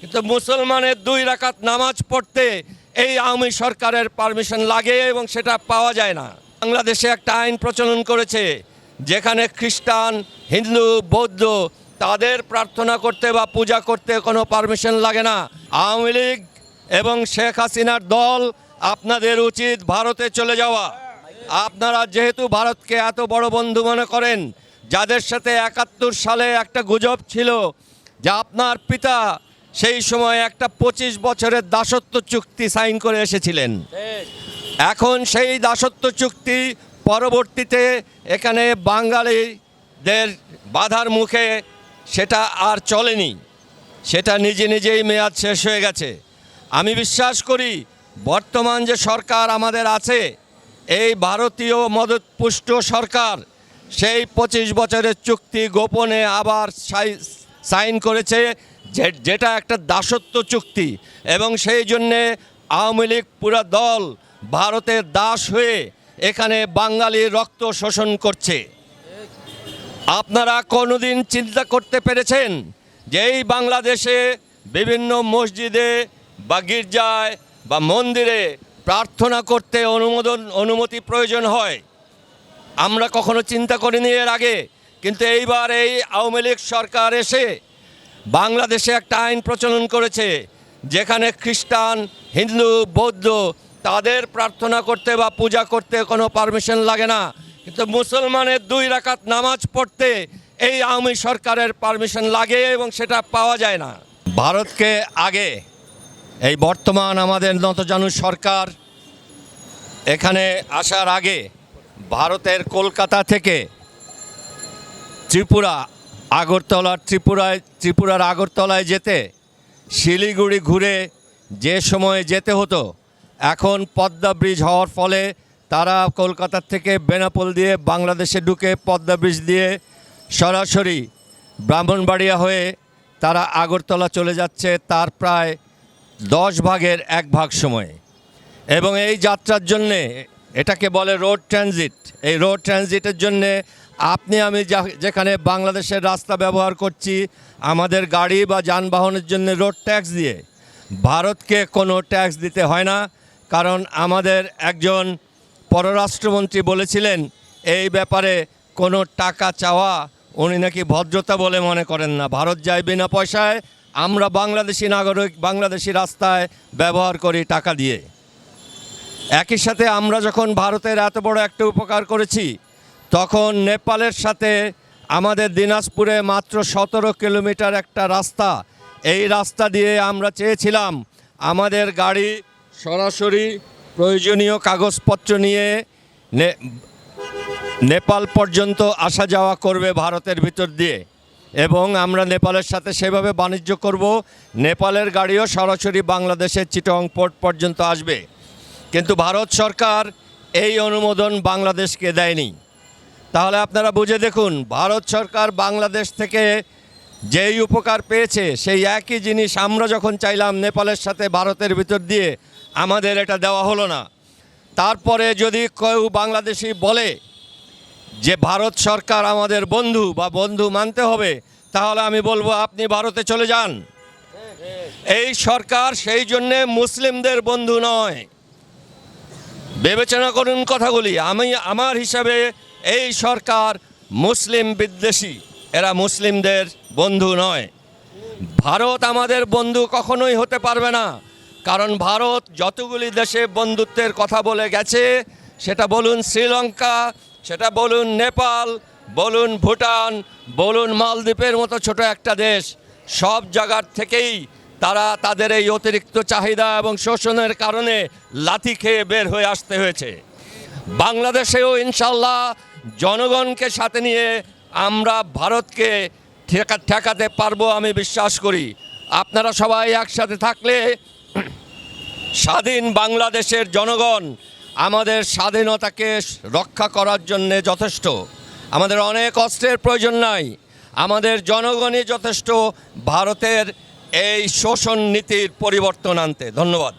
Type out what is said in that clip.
কিন্তু মুসলমানের দুই রাকাত নামাজ পড়তে এই আওয়ামী সরকারের পারমিশন লাগে এবং সেটা পাওয়া যায় না। বাংলাদেশে একটা আইন প্রচলন করেছে যেখানে খ্রিস্টান, হিন্দু, বৌদ্ধ তাদের প্রার্থনা করতে বা পূজা করতে কোনো পারমিশন লাগে না। আওয়ামী লীগ এবং শেখ হাসিনার দল আপনাদের উচিত ভারতে চলে যাওয়া। আপনারা যেহেতু ভারতকে এত বড় বন্ধু মনে করেন, যাদের সাথে একাত্তর সালে একটা গুজব ছিল যে আপনার পিতা সেই সময় একটা পঁচিশ বছরের দাসত্ব চুক্তি সাইন করে এসেছিলেন। এখন সেই দাসত্ব চুক্তি পরবর্তীতে এখানে বাঙালিদের বাধার মুখে সেটা আর চলেনি। সেটা নিজে নিজেই মেয়াদ শেষ হয়ে গেছে। আমি বিশ্বাস করি, বর্তমান যে সরকার আমাদের আছে, এই ভারতীয় মদতপুষ্ট সরকার, সেই পঁচিশ বছরের চুক্তি গোপনে আবার সাইন করেছে যেটা একটা দাসত্ব চুক্তি। এবং সেই জন্যে আওয়ামী লীগ পুরো দল ভারতের দাস হয়ে এখানে বাঙালির রক্ত শোষণ করছে। আপনারা কোনোদিন চিন্তা করতে পেরেছেন যে এই বাংলাদেশে বিভিন্ন মসজিদে বা গির্জায় বা মন্দিরে প্রার্থনা করতে অনুমোদন, অনুমতি প্রয়োজন হয়? আমরা কখনো চিন্তা করিনি এর আগে? কিন্তু এইবার এই আওয়ামী লীগ সরকার এসে বাংলাদেশে একটা আইন প্রচলন করেছে, যেখানে খ্রিস্টান, হিন্দু, বৌদ্ধ তাদের প্রার্থনা করতে বা পূজা করতে কোনো পারমিশন লাগে না। কিন্তু মুসলমানের দুই রাকাত নামাজ পড়তে এই আওয়ামী সরকারের পারমিশন লাগে এবং সেটা পাওয়া যায় না। ভারতকে আগে এই বর্তমান আমাদের নতজানু সরকার এখানে আসার আগে ভারতের কলকাতা থেকে ত্রিপুরা আগরতলার ত্রিপুরায়, ত্রিপুরার আগরতলায় যেতে শিলিগুড়ি ঘুরে যে সময়ে যেতে হতো, এখন পদ্মা ব্রিজ হওয়ার ফলে তারা কলকাতার থেকে বেনাপোল দিয়ে বাংলাদেশে ঢুকে পদ্মা ব্রিজ দিয়ে সরাসরি ব্রাহ্মণবাড়িয়া হয়ে তারা আগরতলা চলে যাচ্ছে তার প্রায় দশ ভাগের এক ভাগ সময়ে। এবং এই যাত্রার জন্যে এটাকে বলে রোড ট্রানজিট। এই রোড ট্রানজিটের জন্যে আপনি, আমি যেখানে বাংলাদেশের রাস্তা ব্যবহার করছি, আমাদের গাড়ি বা যানবাহনের জন্য রোড ট্যাক্স দিয়ে, ভারতকে কোনো ট্যাক্স দিতে হয় না। কারণ আমাদের একজন পররাষ্ট্রমন্ত্রী বলেছিলেন, এই ব্যাপারে কোনো টাকা চাওয়া, উনি নাকি ভদ্রতা বলে মনে করেন না। ভারত যায় বিনা পয়সায়, আমরা বাংলাদেশি নাগরিক, বাংলাদেশি রাস্তায় ব্যবহার করি টাকা দিয়ে। একই সাথে আমরা যখন ভারতের এত বড় একটা উপকার করেছি তখন নেপালের সাথে আমাদের দিনাজপুরে মাত্র সতেরো কিলোমিটার একটা রাস্তা। এই রাস্তা দিয়ে আমরা চেয়েছিলাম আমাদের গাড়ি সরাসরি প্রয়োজনীয় কাগজপত্র নিয়ে নেপাল পর্যন্ত আসা যাওয়া করবে ভারতের ভিতর দিয়ে। এবং আমরা নেপালের সাথে সেভাবে বাণিজ্য করব। নেপালের গাড়িও সরাসরি বাংলাদেশের চিটং পোর্ট পর্যন্ত আসবে। কিন্তু ভারত সরকার এই অনুমোদন বাংলাদেশকে দেয়নি। তাহলে আপনারা বুঝে দেখুন, ভারত সরকার বাংলাদেশ থেকে যেই উপকার পেয়েছে, সেই একই জিনিস আমরা যখন চাইলাম নেপালের সাথে ভারতের ভিতর দিয়ে, আমাদের এটা দেওয়া হলো না। তারপরে যদি কেউ বাংলাদেশি বলে যে ভারত সরকার আমাদের বন্ধু বা বন্ধু মানতে হবে, তাহলে আমি বলব, আপনি ভারতে চলে যান। এই সরকার সেই জন্যে মুসলিমদের বন্ধু নয়। বিবেচনা করুন কথাগুলি। আমি, আমার হিসাবে এই সরকার মুসলিম বিদ্বেষী, এরা মুসলিমদের বন্ধু নয়। ভারত আমাদের বন্ধু কখনোই হতে পারবে না। কারণ ভারত যতগুলি দেশে বন্ধুত্বের কথা বলে গেছে, সেটা বলুন শ্রীলঙ্কা, সেটা বলুন নেপাল, বলুন ভুটান, বলুন মালদ্বীপের মতো ছোট একটা দেশ। সব জায়গার থেকেই তারা তাদের এই অতিরিক্ত চাহিদা এবং শোষণের কারণে লাথি খেয়ে বের হয়ে আসতে হয়েছে। বাংলাদেশেও ইনশাল্লাহ জনগণকে সাথে নিয়ে আমরা ভারতকে ঠেকা ঠেকাতে পারব আমি বিশ্বাস করি। আপনারা সবাই একসাথে থাকলে স্বাধীন বাংলাদেশের জনগণ আমাদের স্বাধীনতাকে রক্ষা করার জন্যে যথেষ্ট। আমাদের অনেক অস্ত্রের প্রয়োজন নাই। আমাদের জনগণই যথেষ্ট ভারতের এই শোষণ নীতির পরিবর্তন আনতে। ধন্যবাদ।